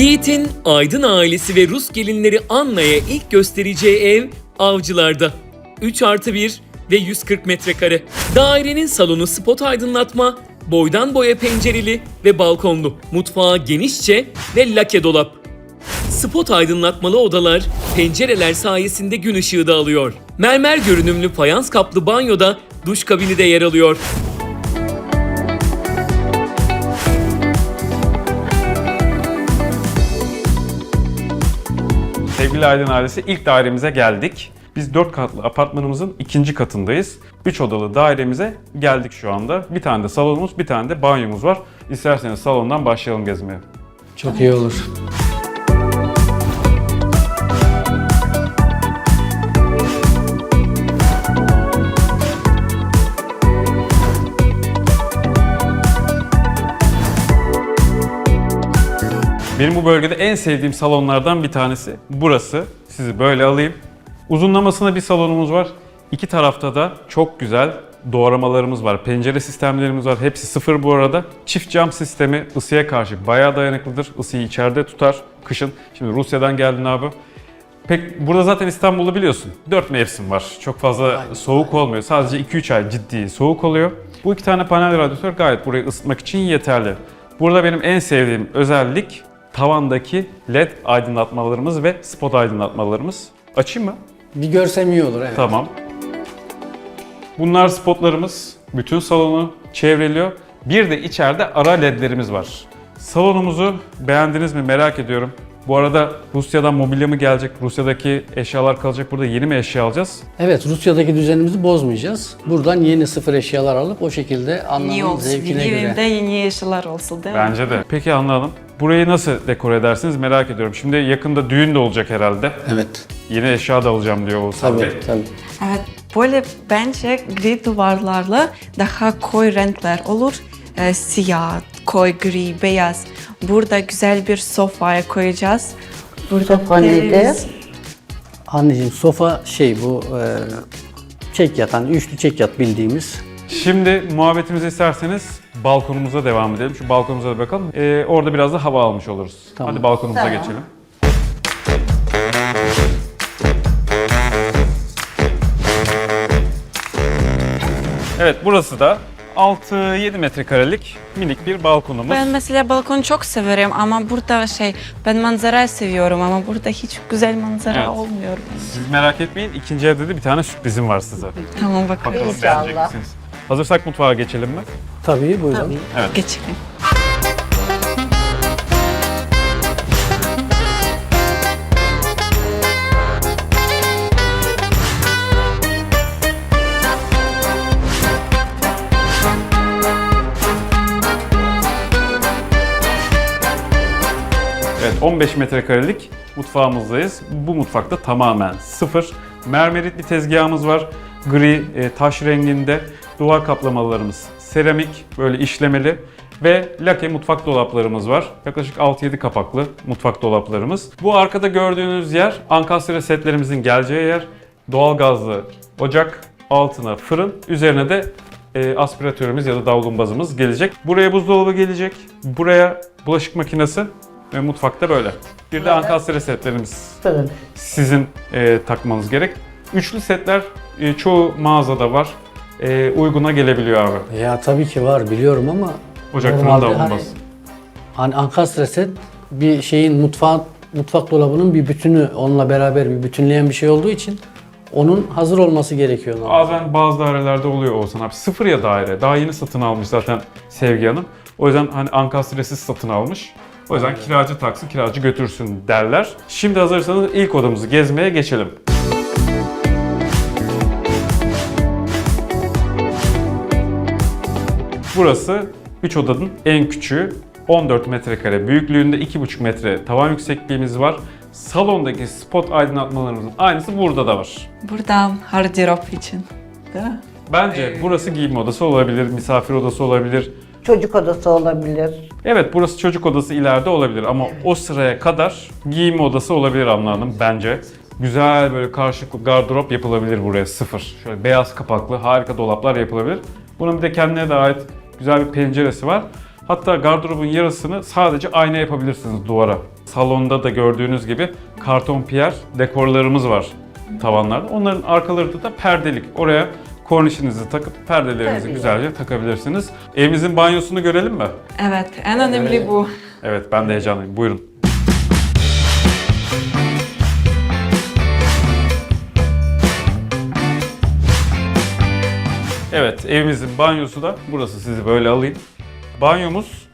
Yiğit'in Aydın ailesi ve Rus gelinleri Anna'ya ilk göstereceği ev Avcılar'da. 3 artı 1 ve 140 metrekare. Dairenin salonu spot aydınlatma, boydan boya pencereli ve balkonlu. Mutfağı genişçe ve lake dolap. Spot aydınlatmalı odalar, pencereler sayesinde gün ışığı da alıyor. Mermer görünümlü fayans kaplı banyoda duş kabini de yer alıyor. Sevgili Aydın ailesi ilk dairemize geldik. Biz 4 katlı apartmanımızın ikinci katındayız. 3 odalı dairemize geldik şu anda. Bir tane de salonumuz, bir tane de banyomuz var. İsterseniz salondan başlayalım gezmeye. Çok iyi olur. Benim bu bölgede en sevdiğim salonlardan bir tanesi burası. Sizi böyle alayım. Uzunlamasına bir salonumuz var. İki tarafta da çok güzel doğramalarımız var. Pencere sistemlerimiz var. Hepsi sıfır bu arada. Çift cam sistemi ısıya karşı bayağı dayanıklıdır. Isıyı içeride tutar kışın. Şimdi Rusya'dan geldin abi. Pek burada zaten İstanbul'u biliyorsun. 4 mevsim var. Çok fazla soğuk olmuyor. Sadece 2-3 ay ciddi soğuk oluyor. Bu iki tane panel radyatör gayet burayı ısıtmak için yeterli. Burada benim en sevdiğim özellik tavandaki led aydınlatmalarımız ve spot aydınlatmalarımız. Açayım mı? Bir görsem iyi olur evet. Tamam. Bunlar spotlarımız. Bütün salonu çevreliyor. Bir de içeride ara ledlerimiz var. Salonumuzu beğendiniz mi merak ediyorum. Bu arada Rusya'dan mobilya mı gelecek? Rusya'daki eşyalar kalacak. Burada yeni mi eşya alacağız? Evet Rusya'daki düzenimizi bozmayacağız. Buradan yeni sıfır eşyalar alıp o şekilde İyi anlamın olsun. zevkine göre. Düğünde yeni eşyalar olsun değil mi? Bence de. Peki anlayalım. Burayı nasıl dekore edersiniz merak ediyorum. Şimdi yakında düğün de olacak herhalde. Evet. Yeni eşya da alacağım diyor Oğuzhan Tabii Bey. tabii. Evet, böyle bence gri duvarlarla daha koyu renkler olur. Ee, siyah, koyu gri, beyaz. Burada güzel bir sofaya koyacağız. Burada Sofa nedir? televiz- Anneciğim sofa şey bu e, çek yatan, üçlü çek yat bildiğimiz. Şimdi muhabbetimizi isterseniz balkonumuza devam edelim. Şu balkonumuza da bakalım. Ee, orada biraz da hava almış oluruz. Tamam. Hadi balkonumuza geçelim. Evet burası da 6-7 metrekarelik minik bir balkonumuz. Ben mesela balkonu çok severim ama burada şey ben manzara seviyorum ama burada hiç güzel manzara Evet. olmuyor. Siz merak etmeyin ikinci evde de bir tane sürprizim var size. Tamam bakalım. Bakalım İnşallah. beğenecek misiniz? Hazırsak mutfağa geçelim mi? Tabii buyurun. Evet. Geçelim. Evet 15 metrekarelik mutfağımızdayız. Bu mutfakta tamamen sıfır. Mermerit bir tezgahımız var. Gri e, taş renginde. Duvar kaplamalarımız seramik böyle işlemeli. Ve lake mutfak dolaplarımız var. Yaklaşık 6-7 kapaklı mutfak dolaplarımız. Bu arkada gördüğünüz yer ankastre setlerimizin geleceği yer. Doğalgazlı ocak, altına fırın, üzerine de e, aspiratörümüz ya da davlumbazımız gelecek. Buraya buzdolabı gelecek. Buraya bulaşık makinesi ve mutfakta böyle. Bir de ankastre setlerimiz sizin e, takmanız gerek. Üçlü setler e, çoğu mağazada var. E, uyguna gelebiliyor abi. Ya tabii ki var biliyorum ama Ocak fırın normalde davlumbaz. hani, hani ankastre set bir şeyin mutfak mutfak dolabının bir bütünü onunla beraber bir bütünleyen bir şey olduğu için onun hazır olması gerekiyor. normalde. Bazen bazı dairelerde oluyor Oğuzhan abi. Sıfır ya daire. Daha yeni satın almış zaten Sevgi Hanım. O yüzden hani ankastresiz satın almış. O yüzden kiracı taksın, kiracı götürsün derler. Şimdi hazırsanız ilk odamızı gezmeye geçelim. Burası 3 odanın en küçüğü. 14 metrekare büyüklüğünde 2,5 metre tavan yüksekliğimiz var. Salondaki spot aydınlatmalarımızın aynısı burada da var. Burada hardırop için. Değil mi? Bence burası giyinme odası olabilir, misafir odası olabilir. Çocuk odası olabilir. Evet burası çocuk odası ileride olabilir ama o sıraya kadar giyinme odası olabilir Anla Hanım bence. Güzel böyle karşılıklı gardırop yapılabilir buraya sıfır. Şöyle beyaz kapaklı harika dolaplar yapılabilir. Bunun bir de kendine de ait güzel bir penceresi var. Hatta gardırobun yarısını sadece ayna yapabilirsiniz duvara. salonda da gördüğünüz gibi karton piyer dekorlarımız var tavanlarda. Onların arkaları da perdelik. Oraya kornişinizi takıp perdelerinizi Tabii. güzelce takabilirsiniz. Evimizin banyosunu görelim mi? Evet, en önemli bu. Evet ben de heyecanlıyım. Buyurun. Evet evimizin banyosu da burası sizi böyle alayım. Banyomuz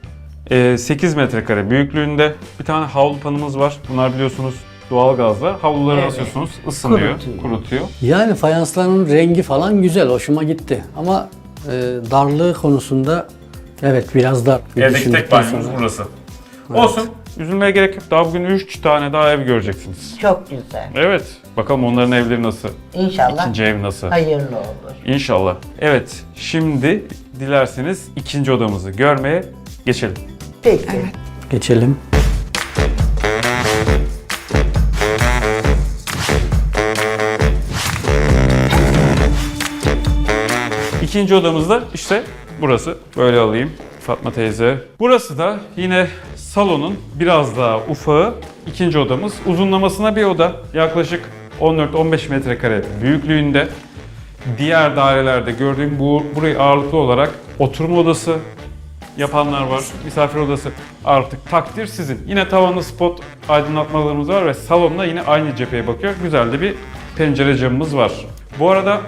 e, 8 metrekare büyüklüğünde. Bir tane havlu panımız var. Bunlar biliyorsunuz doğal gazla. Havluları Evet. asıyorsunuz, ısınıyor, Kurutuyor. kurutuyor. Yani fayansların rengi falan güzel, hoşuma gitti. Ama e, darlığı konusunda evet biraz dar. bir Evdeki tek banyomuz sonra. burası. Olsun. Üzülmeye gerek yok. Daha bugün 3 tane daha ev göreceksiniz. Çok güzel. Evet. Bakalım onların evleri nasıl? İnşallah İkinci ev nasıl? hayırlı olur. İnşallah. Evet, şimdi dilerseniz ikinci odamızı görmeye geçelim. Peki. Geçelim. İkinci odamızda işte burası. Böyle alayım Fatma teyze. Burası da yine salonun biraz daha ufağı. İkinci odamız. Uzunlamasına bir oda. Yaklaşık 14-15 metrekare büyüklüğünde. Diğer dairelerde gördüğüm bu burayı ağırlıklı olarak oturma odası yapanlar var. Misafir odası artık takdir sizin. Yine tavanlı spot aydınlatmalarımız var ve salonda yine aynı cepheye bakıyor. Güzel de bir pencere camımız var. Bu arada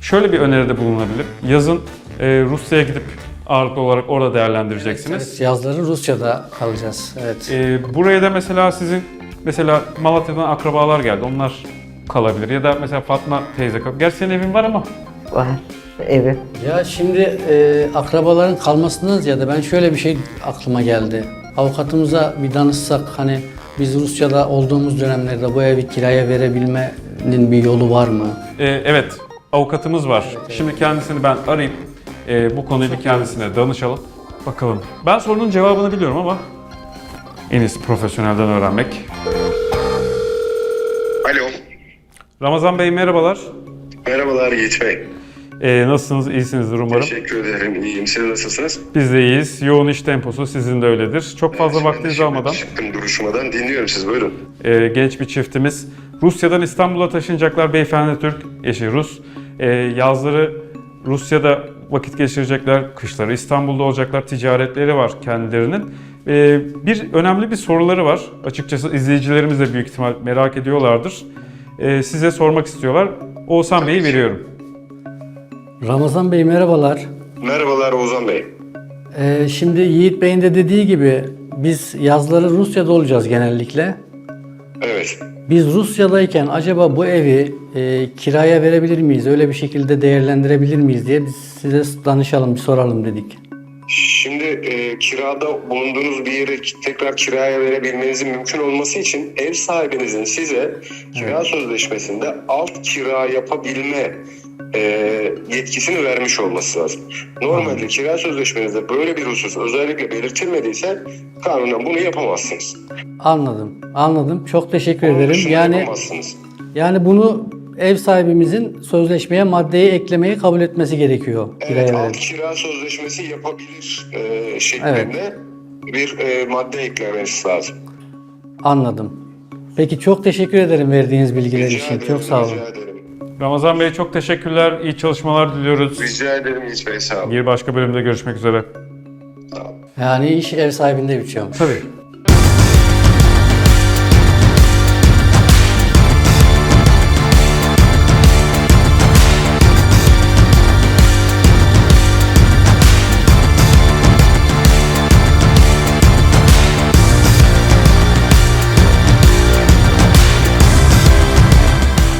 şöyle bir öneride bulunabilir. Yazın e, Rusya'ya gidip ağırlıklı olarak orada değerlendireceksiniz. Evet, yazları Rusya'da kalacağız. Evet. E, buraya da mesela sizin mesela Malatya'dan akrabalar geldi. Onlar kalabilir. Ya da mesela Fatma teyze kalabilir. Gerçi senin evin var ama Var. Evet. Ya şimdi e, akrabaların kalmasından ziyade ben şöyle bir şey aklıma geldi. Avukatımıza bir danışsak hani biz Rusya'da olduğumuz dönemlerde bu evi kiraya verebilmenin bir yolu var mı? Ee, evet, avukatımız var. Şimdi kendisini ben arayıp e, bu konuyu bir kendisine danışalım. Bakalım. Ben sorunun cevabını biliyorum ama en iyisi profesyonelden öğrenmek. Alo. Ramazan Bey merhabalar. Merhabalar Yiğit Bey. Ee, nasılsınız? İyisinizdir umarım. Teşekkür ederim. İyiyim. Siz nasılsınız? Biz de iyiyiz. Yoğun iş temposu sizin de öyledir. Çok fazla Şimdi vaktinizi almadan Çıktım duruşmadan. Dinliyorum siz. Buyurun. e, genç bir çiftimiz. Rusya'dan İstanbul'a taşınacaklar. Beyefendi Türk, eşi Rus. E, yazları Rusya'da vakit geçirecekler. Kışları İstanbul'da olacaklar. Ticaretleri var kendilerinin. E, bir önemli bir soruları var. Açıkçası izleyicilerimiz de büyük ihtimal merak ediyorlardır. E, size sormak istiyorlar. Oğuzhan Bey'i veriyorum. Ramazan Bey merhabalar. Merhabalar Ozan Bey. E, şimdi Yiğit Bey'in de dediği gibi biz yazları Rusya'da olacağız genellikle. Evet. Biz Rusya'dayken acaba bu evi e, kiraya verebilir miyiz? Öyle bir şekilde değerlendirebilir miyiz diye biz size danışalım, bir soralım dedik. Şimdi e, kirada bulunduğunuz bir yeri tekrar kiraya verebilmenizin mümkün olması için ev sahibinizin size kira sözleşmesinde alt kira yapabilme e, yetkisini vermiş olması lazım. Normalde kira sözleşmenizde böyle bir husus özellikle belirtilmediyse kanunen bunu yapamazsınız. Anladım, anladım. Çok teşekkür Onun ederim. Yani yapamazsınız. yani bunu ev sahibimizin sözleşmeye maddeyi eklemeyi kabul etmesi gerekiyor. Evet, alt kira sözleşmesi yapabilir e, şeklinde bir e, madde eklemesi lazım. Anladım. Peki çok teşekkür ederim verdiğiniz bilgiler Rica için. ederim, Çok sağ olun. Rica ederim. Ramazan Bey çok teşekkürler. İyi çalışmalar diliyoruz. Rica ederim Yiğit Bey sağ olun. Bir başka bölümde görüşmek üzere. Sağ olun. Yani iş ev sahibinde bitiyormuş. Tabii.